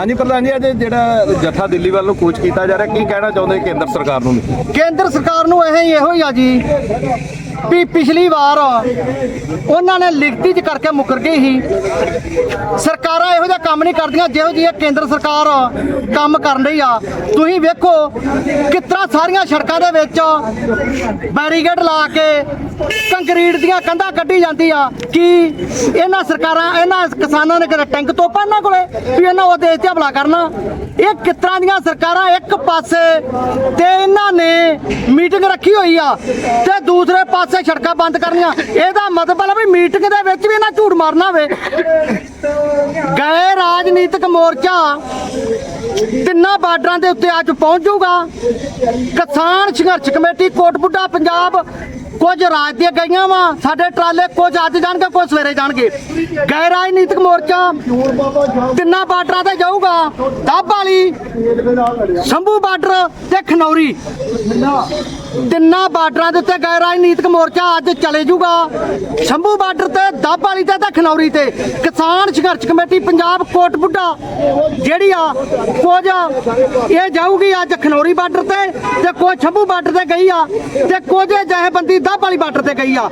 ਹਾਂਜੀ, ਪ੍ਰਧਾਨ ਜੀ, ਅੱਜ ਜਿਹੜਾ ਜਥਾ ਦਿੱਲੀ ਵੱਲੋਂ ਨੂੰ ਕੂਚ ਕੀਤਾ ਜਾ ਰਿਹਾ, ਕੀ ਕਹਿਣਾ ਚਾਹੁੰਦੇ ਕੇਂਦਰ ਸਰਕਾਰ ਨੂੰ? ਕੇਂਦਰ ਸਰਕਾਰ ਨੂੰ ਇਹ ਇਹੋ ਹੀ ਆ ਜੀ। ਵੀ ਪਿਛਲੀ ਵਾਰ ਉਹਨਾਂ ਨੇ ਲਿਖਤੀ ਚ ਕਰਕੇ ਮੁਕਰ ਗਈ ਸੀ। ਸਰਕਾਰਾਂ ਇਹੋ ਜਿਹਾ ਕੰਮ ਨਹੀਂ ਕਰਦੀਆਂ, ਜਿਹੋ ਜਿਹੀ ਕੇਂਦਰ ਸਰਕਾਰ ਕੰਮ ਕਰਨ ਰਹੀ ਆ। ਤੁਸੀਂ ਵੇਖੋ ਕਿਤਨਾ ਸਾਰੀਆਂ ਸੜਕਾਂ ਦੇ ਵਿੱਚ ਬੈਰੀਗੇਡ ਲਾ ਕੇ ਕੰਕਰੀਟ ਦੀਆਂ ਕੰਧਾਂ ਕੱਢੀ ਜਾਂਦੀ ਆ ਕਿ ਇਹਨਾਂ ਸਰਕਾਰਾਂ, ਇਹਨਾਂ ਕਿਸਾਨਾਂ ਨੇ ਕਿਤੇ ਟੈਂਕ ਤੋਪਾ ਇਹਨਾਂ ਕੋਲੇ ਵੀ ਇਹਨਾਂ ਉਹ ਦੇਸ਼ ਤੇ ਹਮਲਾ ਕਰਨਾ? ਇਹ ਕਿਸ ਤਰ੍ਹਾਂ ਦੀਆਂ ਸਰਕਾਰਾਂ ਇੱਕ ਪਾਸੇ ਤੇ ਇਹਨਾਂ ਨੇ ਮੀਟਿੰਗ ਰੱਖੀ ਹੋਈ ਆ ਤੇ ਦੂਸਰੇ ਪਾਸੇ ਸੜਕਾਂ ਬੰਦ ਕਰਨੀਆਂ। ਇਹਦਾ ਮਤਲਬ ਵੀ ਮੀਟਿੰਗ ਦੇ ਵਿੱਚ ਵੀ ਇਹਨਾਂ ਝੂਠ ਮਾਰਨਾ ਹੋਵੇ ਗਏ ਰਾਜਨੀਤਿਕ ਮੋਰਚਾ, ਤਿੰਨਾਂ ਬਾਰਡਰਾਂ ਦੇ ਉੱਤੇ ਅੱਜ ਪਹੁੰਚ ਜਾਊਗਾ ਕਿਸਾਨ ਸੰਘਰਸ਼ ਕਮੇਟੀ, ਕੋਟਬੁੱਢਾ, ਪੰਜਾਬ ਕੁਝ ਰਾਜ ਦੀਆਂ ਗਈਆਂ ਵਾ, ਸਾਡੇ ਟਰਾਲੇ ਕੁਝ ਅੱਜ ਜਾਣਗੇ, ਕੁਝ ਸਵੇਰੇ ਜਾਣਗੇ। ਗਏ ਰਾਜਨੀਤਿਕ ਮੋਰਚਾ, ਤਿੰਨਾਂ ਬਾਰਡਰਾਂ ਤੇ ਜਾਊਗਾ ਦੱਬ ਵਾਲੀ ਸ਼ੰਭੂ ਬਾਰਡਰ ਤੇ ਖਨੌਰੀ। ਤਿੰਨਾਂ ਬਾਰਡਰਾਂ ਦੇ ਉੱਤੇ ਗਏ ਰਾਜਨੀਤਿਕ ਮੋਰਚਾ, ਅੱਜ ਚਲੇ ਜਾਊਗਾ ਸ਼ੰਭੂ ਬਾਰਡਰ ਤੇ ਦੱਬ ਵਾਲੀ ਤੇ ਤੇ ਖਨੌਰੀ ਤੇ। ਕਿਸਾਨ ਸੰਘਰਸ਼ ਕਮੇਟੀ, ਪੰਜਾਬ ਕੋਟ ਬੁੱਢਾ, ਜਿਹੜੀ ਆ, ਕੁਝ ਇਹ ਜਾਊਗੀ ਅੱਜ ਖਨੌਰੀ ਬਾਰਡਰ ਤੇ ਤੇ ਕੁਝ ਸ਼ੰਭੂ ਬਾਰਡਰ ਤੇ ਗਈ ਆ, ਤੇ ਕੁਝ ਜਹੇਬੰਦੀ ਦੱਬ ਵਾਲੀ ਬਾਰਡਰ ਤੇ ਗਈ ਆ।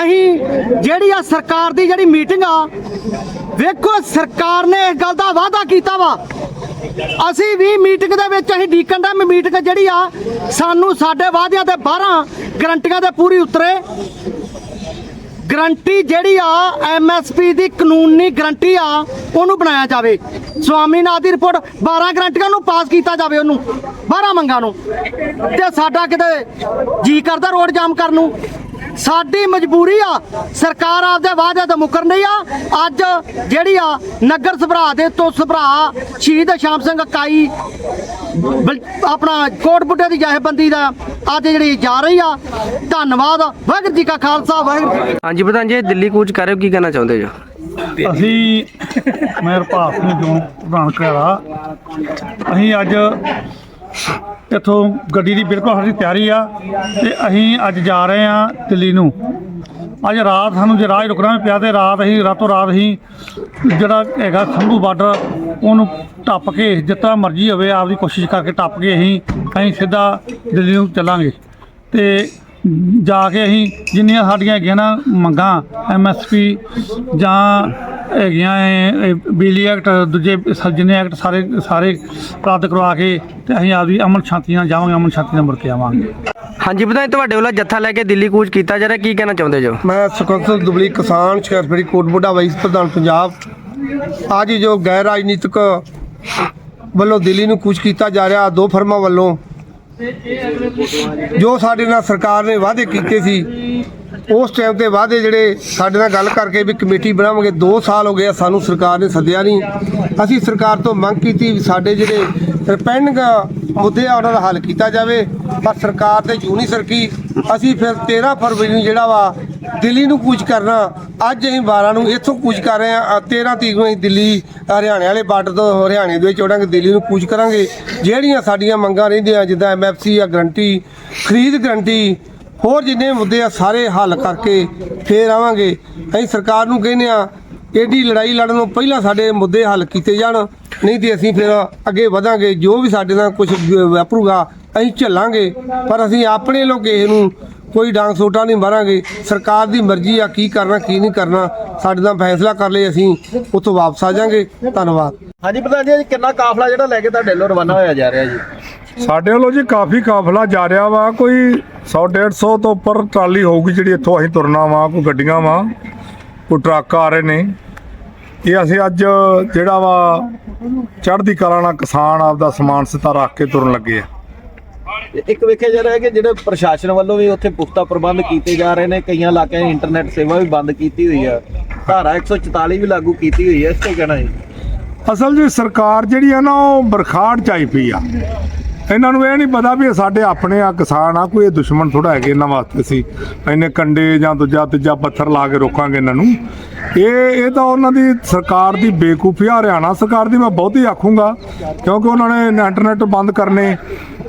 ਅਸੀਂ ਜਿਹੜੀ ਆ ਸਰਕਾਰ ਦੀ ਜਿਹੜੀ ਮੀਟਿੰਗ ਆ, ਵੇਖੋ ਸਰਕਾਰ ਨੇ ਇਸ ਗੱਲ ਦਾ ਵਾਅਦਾ ਕੀਤਾ ਵਾ। ਅਸੀਂ ਵੀ ਮੀਟਿੰਗ ਦੇ ਵਿੱਚ ਅਸੀਂ ਡੀਕਨ ਦਾ ਮੀਟਿੰਗ ਜਿਹੜੀ ਆ, ਸਾਨੂੰ ਸਾਡੇ ਵਾਅਦਿਆਂ ਤੇ 12 ਗਰੰਟੀਆਂ ਦੇ ਪੂਰੀ ਉਤਰੇ। ਗਰੰਟੀ ਜਿਹੜੀ ਆ ਐਮਐਸਪੀ ਦੀ ਕਾਨੂੰਨੀ ਗਰੰਟੀ ਆ, ਉਹਨੂੰ ਬਣਾਇਆ ਜਾਵੇ। ਸਵਾਮੀਨਾਥ ਦੀ ਰਿਪੋਰਟ 12 ਗਰੰਟੀਆਂ ਨੂੰ ਪਾਸ ਕੀਤਾ ਜਾਵੇ ਉਹਨੂੰ 12 ਮੰਗਾਂ ਨੂੰ। ਤੇ ਸਾਡਾ ਕਿਤੇ ਜੀ ਕਰਦਾ ਰੋਡ ਜਾਮ ਕਰਨ ਨੂੰ। ਸਾਡੀ ਮਜਬੂਰੀ ਆ ਸਰਕਾਰ ਆਪਦੇ ਵਾਅਦੇ ਤੋਂ ਮੁਕਰ ਨਹੀਂ ਆ। ਅੱਜ ਜਿਹੜੀ ਆ ਨਗਰ ਸਭਰਾ ਦੇ ਤੋਂ ਸਭਰਾ ਸ਼ਹੀਦ ਸ਼ਾਮ ਸਿੰਘ ਕਾਈ ਬਲ- ਆਪਣਾ ਕੋਟ ਬੁੱਢੇ ਦੀ ਜਥੇਬੰਦੀ ਦਾ ਅੱਜ ਜਿਹੜੀ ਜਾ ਰਹੀ ਆ ਧੰਨਵਾਦ। ਵਾਹਿਗੁਰੂ ਜੀ ਕਾ ਖਾਲਸਾ ਵਾਹਿਗੁਰੂ ਜੀ। ਹਾਂਜੀ ਪ੍ਰਧਾਨ ਜੀ ਦਿੱਲੀ ਕੂਚ ਕਰ ਰਹੇ ਹੋ ਕੀ ਕਹਿਣਾ ਚਾਹੁੰਦੇ ਜੋ? ਅਸੀਂ ਮੇਰ ਭਾਰਤ ਸਿੰਘ ਜੋਨ ਪ੍ਰਧਾਨ ਕਰਾਲਾ ਅਸੀਂ ਅੱਜ ਇੱਥੋਂ ਗੱਡੀ ਦੀ ਬਿਲਕੁਲ ਸਾਡੀ ਤਿਆਰੀ ਆ ਤੇ ਅਸੀਂ ਅੱਜ ਜਾ ਰਹੇ ਆ ਦਿੱਲੀ ਨੂੰ। ਅੱਜ ਰਾਤ ਸਾਨੂੰ ਜੇ ਰਾਹ ਰੁਕਣਾ ਵੀ ਪਿਆ ਤੇ ਰਾਤ ਅਸੀਂ, ਰਾਤੋਂ ਰਾਤ ਅਸੀਂ ਜਿਹੜਾ ਹੈਗਾ ਸੰਭੂ ਬਾਰਡਰ, ਉਹਨੂੰ ਟੱਪ ਕੇ ਜਿੱਤਾ ਮਰਜ਼ੀ ਹੋਵੇ, ਆਪਦੀ ਕੋਸ਼ਿਸ਼ ਕਰਕੇ ਟੱਪ ਕੇ ਅਸੀਂ ਅਸੀਂ ਸਿੱਧਾ ਦਿੱਲੀ ਨੂੰ ਚੱਲਾਂਗੇ। ਤੇ ਜਾ ਕੇ ਅਸੀਂ ਜਿੰਨੀਆਂ ਸਾਡੀਆਂ ਹੈਗੀਆਂ ਨਾ ਮੰਗਾਂ ਐਮਐਸਪੀ ਜਾਂ ਹੈਗੀਆਂ ਇਹ ਬਿਜਲੀ ਐਕਟ ਦੂਜੇ ਸ- ਜਿੰਨੇ ਐਕਟ ਸਾਰੇ ਸਾਰੇ ਰੱਦ ਕਰਵਾ ਕੇ ਤੇ ਅਸੀਂ ਆਪਦੀ ਅਮਨ ਸ਼ਾਂਤੀ ਨਾਲ ਜਾਵਾਂਗੇ ਅਮਨ ਸ਼ਾਂਤੀ ਨਾਲ ਮੁੜ ਕੇ ਆਵਾਂਗੇ। ਹਾਂਜੀ ਜੀ, ਤੁਹਾਡੇ ਵੱਲੋਂ ਜੱਥਾ ਲੈ ਕੇ ਦਿੱਲੀ ਕੂਚ ਕੀਤਾ ਜਾ ਰਿਹਾ ਕੀ ਕਹਿਣਾ ਚਾਹੁੰਦੇ ਜੋ? ਮੈਂ ਸੁਖਵੰਤ ਦੁਬਲੀ ਕਿਸਾਨ ਸ਼ਹਿਰਪੜੀ ਕੋਟਬੁੱਢਾ ਵਾਈਸ ਪ੍ਰਧਾਨ ਪੰਜਾਬ। ਅੱਜ ਜੋ ਗੈਰ ਰਾਜਨੀਤਿਕ ਵੱਲੋਂ ਦਿੱਲੀ ਨੂੰ ਕੂਚ ਕੀਤਾ ਜਾ ਰਿਹਾ ਦੋ ਫਰਮਾਂ ਵੱਲੋਂ ਜੋ ਸਾਡੇ ਨਾਲ ਸਰਕਾਰ ਨੇ ਵਾਅਦੇ ਕੀਤੇ ਸੀ ਉਸ ਟਾਈਮ ਤੇ ਵਾਅਦੇ ਜਿਹੜੇ ਸਾਡੇ ਨਾਲ ਗੱਲ ਕਰਕੇ ਵੀ ਕਮੇਟੀ ਬਣਾਵਾਂਗੇ 2 ਸਾਲ ਹੋ ਗਏ ਆ, ਸਾਨੂੰ ਸਰਕਾਰ ਨੇ ਸੱਦਿਆ ਨਹੀਂ। ਅਸੀਂ ਸਰਕਾਰ ਤੋਂ ਮੰਗ ਕੀਤੀ ਵੀ ਸਾਡੇ ਜਿਹੜੇ ਪੈਂਡਿੰਗ ਮੁੱਦੇ ਆ ਉਹਨਾਂ ਦਾ ਹੱਲ ਕੀਤਾ ਜਾਵੇ। ਪਰ ਸਰਕਾਰ ਤੇ ਜੂ ਨਹੀਂ ਸਰਕੀ। ਅਸੀਂ ਫਿਰ 13 ਫਰਵਰੀ ਨੂੰ ਜਿਹੜਾ ਵਾ ਦਿੱਲੀ ਨੂੰ ਕੂਚ ਕਰਨਾ ਅੱਜ ਅਸੀਂ 12 ਨੂੰ ਇੱਥੋਂ ਕੂਚ ਕਰ ਰਹੇ ਹਾਂ। 13 ਤਰੀਕ ਨੂੰ ਅਸੀਂ ਦਿੱਲੀ ਹਰਿਆਣੇ ਵਾਲੇ ਬਾਰਡਰ ਤੋਂ ਹਰਿਆਣੇ ਦੇ ਵਿੱਚ ਚੜਾਂਗੇ ਦਿੱਲੀ ਨੂੰ ਕੂਚ ਕਰਾਂਗੇ। ਜਿਹੜੀਆਂ ਸਾਡੀਆਂ ਮੰਗਾਂ ਰਹਿੰਦੀਆਂ ਜਿੱਦਾਂ ਐਮਐਫਸੀ ਆ ਗਰੰਟੀ ਖਰੀਦ ਗਰੰਟੀ ਹੋਰ ਜਿੰਨੇ ਮੁੱਦੇ ਆ ਸਾਰੇ ਹੱਲ ਕਰਕੇ ਫੇਰ ਆਵਾਂਗੇ। ਅਸੀਂ ਸਰਕਾਰ ਨੂੰ ਕਹਿੰਦੇ ਆ ਏਡੀ ਲੜਾਈ ਲੜਨ ਤੋਂ ਪਹਿਲਾਂ ਸਾਡੇ ਮੁੱਦੇ ਹੱਲ ਕੀਤੇ ਜਾਣ, ਨਹੀਂ ਤੇ ਅਸੀਂ ਫਿਰ ਅੱਗੇ ਵਧਾਂਗੇ। ਜੋ ਵੀ ਸਾਡੇ ਨਾਲ ਕੁਝ ਵਾਪਰੂਗਾ, ਅਸੀਂ ਝੱਲਾਂਗੇ। ਪਰ ਅਸੀਂ ਆਪਣੇ ਲੋਕ ਕਿਸੇ ਨੂੰ ਕੋਈ ਡਾਂਗ ਸੋਟਾ ਨਹੀਂ ਮਾਰਾਂਗੇ। ਸਰਕਾਰ ਦੀ ਮਰਜ਼ੀ ਆ ਕੀ ਕਰਨਾ, ਕੀ ਨਹੀਂ ਕਰਨਾ। ਸਾਡੇ ਦਾ ਫੈਸਲਾ ਕਰ ਲਈ ਅਸੀਂ ਉੱਥੋਂ ਵਾਪਸ ਆ ਜਾਾਂਗੇ। ਧੰਨਵਾਦ। ਹਾਂਜੀ, ਪ੍ਰਧਾਨ ਜੀ ਕਿੰਨਾ ਕਾਫਲਾ ਜਿਹੜਾ ਲੈ ਕੇ ਤੁਹਾਡੇ ਵੱਲੋਂ ਰਵਾਨਾ ਹੋਇਆ ਜਾ ਰਿਹਾ ਜੀ? ਸਾਡੇ ਵੱਲੋਂ ਜੀ ਕਾਫੀ ਕਾਫਲਾ ਜਾ ਰਿਹਾ ਵਾ ਕੋਈ 100 150 ਤੋਂ ਉੱਪਰ ਟਰਾਲੀ ਹੋਊਗੀ ਜਿਹੜੀ ਇੱਥੋਂ ਅਸੀਂ ਤੁਰਨਾ ਵਾ ਕੋਈ ਗੱਡੀਆਂ ਵਾ ਕੋਈ ਟਰੱਕ ਆ ਰਹੇ ਨੇ। ਇਹ ਅਸੀਂ ਅੱਜ ਜਿਹੜਾ ਵਾ ਚੜ੍ਹਦੀ ਕਲਾ ਨਾਲ ਕਿਸਾਨ ਆਪਦਾ ਸਮਾਨ ਸਿੱਧਾ ਰੱਖ ਕੇ ਤੁਰਨ ਲੱਗੇ ਆ। ਇੱਕ ਵੇਖਿਆ ਜਾ ਰਿਹਾ ਹੈ ਕਿ ਜਿਹੜੇ ਪ੍ਰਸ਼ਾਸਨ ਵੱਲੋਂ ਵੀ ਉੱਥੇ ਪੁਖਤਾ ਪ੍ਰਬੰਧ ਕੀਤੇ ਜਾ ਰਹੇ ਨੇ ਕਈਆਂ ਇਲਾਕਿਆਂ 'ਚ ਇੰਟਰਨੈਟ ਸੇਵਾ ਵੀ ਬੰਦ ਕੀਤੀ ਹੋਈ ਆ। ਧਾਰਾ 144 ਵੀ ਲਾਗੂ ਕੀਤੀ ਹੋਈ ਹੈ ਇਸ ਤੇ ਕਹਿਣਾ ਜੀ। ਅਸਲ ਜੀ ਸਰਕਾਰ ਜਿਹੜੀ ਆ ਨਾ ਉਹ ਬਰਖਾੜ ਚਾਈ ਪਈ ਆ। ਇਹਨਾਂ ਨੂੰ ਇਹ ਨਹੀਂ ਪਤਾ ਵੀ ਇਹ ਸਾਡੇ ਆਪਣੇ ਆ ਕਿਸਾਨ ਆ, ਕੋਈ ਇਹ ਦੁਸ਼ਮਣ ਥੋੜਾ ਹੈਗੇ ਇਹਨਾਂ ਵਾਸਤੇ ਸੀ ਇਹਨੇ ਕੰਡੇ ਜਾਂ ਦੂਜਾ ਤੀਜਾ ਪੱਥਰ ਲਾ ਕੇ ਰੋਕਾਂਗੇ ਇਹਨਾਂ ਨੂੰ। ਇਹ ਇਹ ਤਾਂ ਉਹਨਾਂ ਦੀ ਸਰਕਾਰ ਦੀ ਬੇਕੂਫੀ ਆ, ਹਰਿਆਣਾ ਸਰਕਾਰ ਦੀ ਮੈਂ ਬਹੁਤੀ ਆਖੂੰਗਾ, ਕਿਉਂਕਿ ਉਹਨਾਂ ਨੇ ਇੰਟਰਨੈਟ ਬੰਦ ਕਰਨੇ।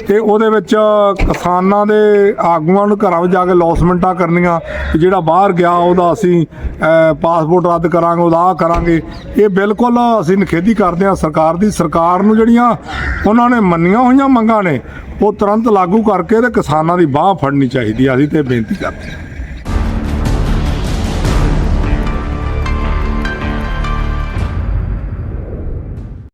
ਤੇ ਉਹਦੇ ਵਿੱਚ ਕਿਸਾਨਾਂ ਦੇ ਆਗੂਆਂ ਨੂੰ ਘਰਾਂ ਵਿੱਚ ਜਾ ਕੇ ਲੌਸਮੈਂਟਾਂ ਕਰਨੀਆਂ ਕਿ ਜਿਹੜਾ ਬਾਹਰ ਗਿਆ ਉਹਦਾ ਅਸੀਂ ਪਾਸਪੋਰਟ ਰੱਦ ਕਰਾਂਗੇ, ਉਹਦਾ ਆਹ ਕਰਾਂਗੇ। ਇਹ ਬਿਲਕੁਲ ਅਸੀਂ ਨਿਖੇਧੀ ਕਰਦੇ ਹਾਂ ਸਰਕਾਰ ਦੀ। ਸਰਕਾਰ ਨੂੰ ਜਿਹੜੀਆਂ ਉਹਨਾਂ ਨੇ ਮੰਨੀਆਂ ਹੋਈਆਂ ਮੰਗਾਂ ਨੇ, ਉਹ ਤੁਰੰਤ ਲਾਗੂ ਕਰਕੇ ਤੇ ਕਿਸਾਨਾਂ ਦੀ ਬਾਹ ਫੜਨੀ ਚਾਹੀਦੀ ਆ। ਅਸੀਂ ਤੇ ਬੇਨਤੀ ਕਰਦੇ ਹਾਂ।